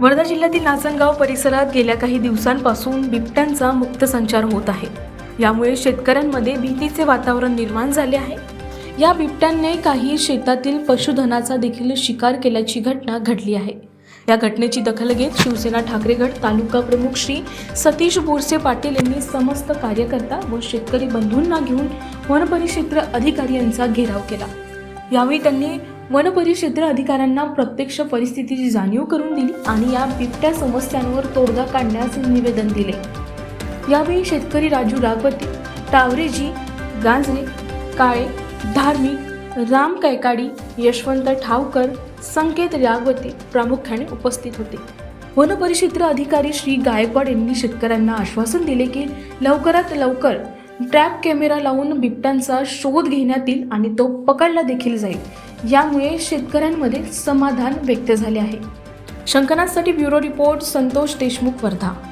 वर्धा जिल्ह्यातील नाचनगाव परिसरात गेल्या काही दिवसांपासून बिबट्यांचा मुक्त संचार होत आहे. यामुळे शेतकऱ्यांमध्ये भीतीचे वातावरण निर्माण झाले आहे. या बिबट्यांनी काही शेतातील पशुधनाचा देखील शिकार केल्याची घटना घडली आहे. या घटनेची दखल घेत शिवसेना ठाकरेगड तालुका प्रमुख श्री सतीश बोरसे पाटील यांनी समस्त कार्यकर्ता व शेतकरी बंधूंना घेऊन वनपरिक्षेत्र अधिकारी यांचा घेराव केला. यावेळी त्यांनी वनपरिक्षेत्र अधिकाऱ्यांना प्रत्यक्ष परिस्थितीची जाणीव करून दिली आणि या बिबट्या समस्यांवर तोडगा काढण्याचे निवेदन दिले. यावेळी शेतकरी राजू रागवते टावरेजी गांजरे काळे धार्मिक राम कैकाडी यशवंत ठावकर संकेत रागवते प्रामुख्याने उपस्थित होते. वनपरिक्षेत्र अधिकारी श्री गायकवाड यांनी शेतकऱ्यांना आश्वासन दिले की लवकरात लवकर ट्रॅप कॅमेरा लावून बिबट्यांचा शोध घेण्यात येईल आणि तो पकडला देखील जाईल. यामुळे शेतकऱ्यांमध्ये समाधान व्यक्त झाले आहे. शंकनाथसाठी ब्युरो रिपोर्ट संतोष देशमुख वर्धा.